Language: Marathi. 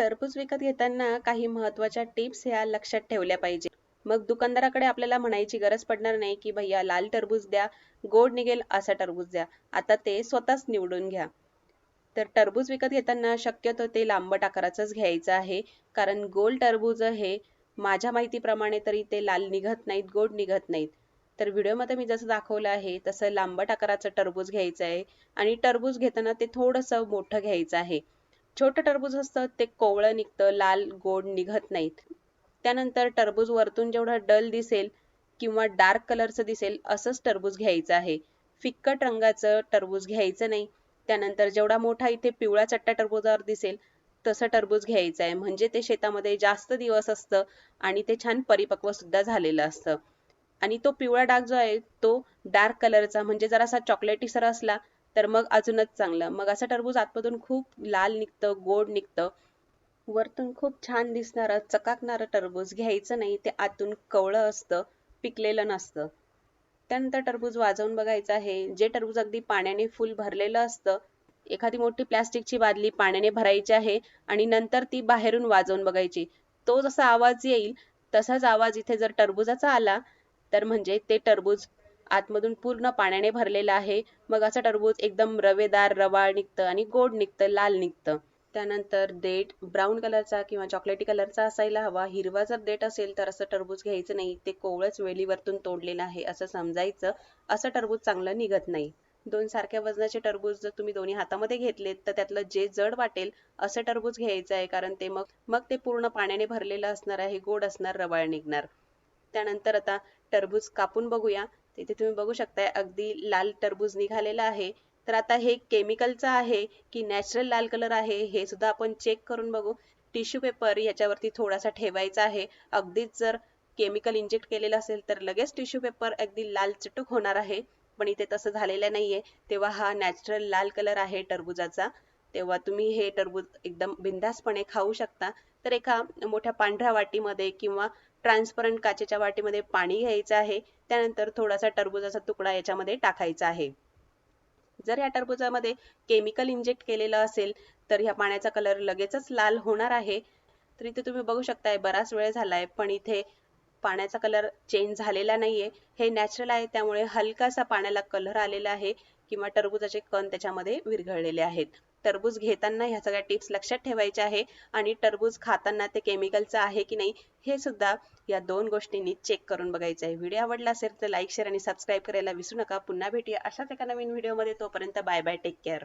टरबूज विकत घेताना काही महत्त्वाच्या टिप्स ह्या लक्षात ठेवल्या पाहिजे. मग दुकानदाराकडे आपल्याला म्हणायची गरज पडणार नाही की भैया लाल टरबूज द्या गोड निघेल असा टरबूज द्या. आता ते स्वतःच निवडून घ्या. तर टरबूज विकत घेताना शक्यतो ते लांबट आकाराचंच घ्यायचं आहे. कारण गोल टरबूज हे माझ्या माहितीप्रमाणे तरी ते लाल निघत नाहीत गोड निघत नाहीत. तर व्हिडिओमध्ये मी जसं दाखवलं आहे तसं लांबट आकाराचं टरबूज घ्यायचं आहे. आणि टरबूज घेताना ते थोडंसं मोठं घ्यायचं आहे. छोटं टरबूज असतं ते कोवळं निघतं लाल गोड निघत नाहीत. त्यानंतर टरबूज वरतून जेवढं डल दिसेल किंवा डार्क कलरचं दिसेल असंच टरबूज घ्यायचं आहे. फिक्कट रंगाचं टरबूज घ्यायचं नाही. त्यानंतर जेवढा मोठा इथे पिवळा चट्टा टरबूजावर दिसेल तसं टरबूज घ्यायचं आहे. म्हणजे ते शेतामध्ये जास्त दिवस असतं आणि ते छान परिपक्व सुद्धा झालेलं असतं. आणि तो पिवळा डाग जो आहे तो डार्क कलरचा म्हणजे जरासा चॉकलेटी सर असला तर मग अजूनच चांगलं. मग असं टरबूज आतमधून खूप लाल निघतं गोड निघतं. वरतून खूप छान दिसणारं चकाकणारं टरबूज घ्यायचं नाही ते आतून कवळं असतं पिकलेलं नसतं. त्यानंतर टरबूज वाजवून बघायचं आहे. जे टरबूज अगदी पाण्याने फुल भरलेलं असतं एखादी मोठी प्लॅस्टिकची बादली पाण्याने भरायची आहे आणि नंतर ती बाहेरून वाजवून बघायची. तो जसा आवाज येईल तसाच आवाज इथे जर टरबुजाचा आला तर म्हणजे ते टरबूज आतमधून पूर्ण पाण्याने भरलेलं आहे. मग असं टरबूज एकदम रवेदार रवाळ निघतं आणि गोड निघतं लाल निघतं. त्यानंतर देठ ब्राऊन कलरचा किंवा चॉकलेटी कलरचा असायला हवा. हिरवा जर देठ असेल तर असं टरबूज घ्यायचं नाही. ते कोवळच वेलीवरतून तोडलेलं आहे असं समजायचं. असं टरबूज चांगलं निघत नाही. दोन सारख्या वजनाचे टरबूज जर तुम्ही दोन्ही हातामध्ये घेतलेत तर त्यातलं जे जड वाटेल असं टरबूज घ्यायचं आहे. कारण ते मग मग ते पूर्ण पाण्याने भरलेलं असणार आहे गोड असणार रवाळ निघणार. त्यानंतर आता टरबूज कापून बघूया. इथे तुम्ही बघू शकताय अगदी लाल टरबूज निघालेला आहे. तर आता हे केमिकलचं आहे की नॅचरल लाल कलर आहे हे सुद्धा आपण चेक करून बघू. टिश्यू पेपर याच्यावरती थोडासा ठेवायचा आहे. अगदीच जर केमिकल इंजेक्ट केलेलं असेल तर लगेच टिश्यू पेपर अगदी लाल चटूक होणार आहे. पण इथे तसं झालेलं नाहीये. तेव्हा हा नॅचरल लाल कलर आहे टरबुजाचा. तेव्हा तुम्ही हे टरबूज एकदम बिंदासपणे खाऊ शकता. तर एका मोठ्या पांढऱ्या वाटीमध्ये किंवा ट्रान्सपरंट काचेच्या वाटीमध्ये पाणी घ्यायचं आहे. त्यानंतर थोडासा टरबुजाचा तुकडा याच्यामध्ये टाकायचा आहे. जर या टरबुजामध्ये केमिकल इंजेक्ट केलेलं असेल तर ह्या पाण्याचा कलर लगेचच लाल होणार आहे. तर इथे तुम्ही बघू शकताय बराच वेळ झालाय पण इथे पाण्याचा कलर चेंज झालेला नाहीये. हे नॅचरल आहे त्यामुळे हलकासा पाण्याला कलर आलेला आहे. किंवा टरबुजाचे कण त्याच्यामध्ये विरघळलेले आहेत. टरबूज घेताना ह्या सगळ्या टिप्स लक्षात ठेवायच्या आहे आणि टरबूज खाताना ते केमिकलचं आहे की नाही हे सुद्धा या दोन गोष्टींनी चेक करून बघायचं आहे. व्हिडिओ आवडला असेल तर लाईक शेअर आणि सबस्क्राईब करायला विसरू नका. पुन्हा भेटूया अशाच एका नवीन व्हिडिओमध्ये तोपर्यंत बाय बाय टेक केअर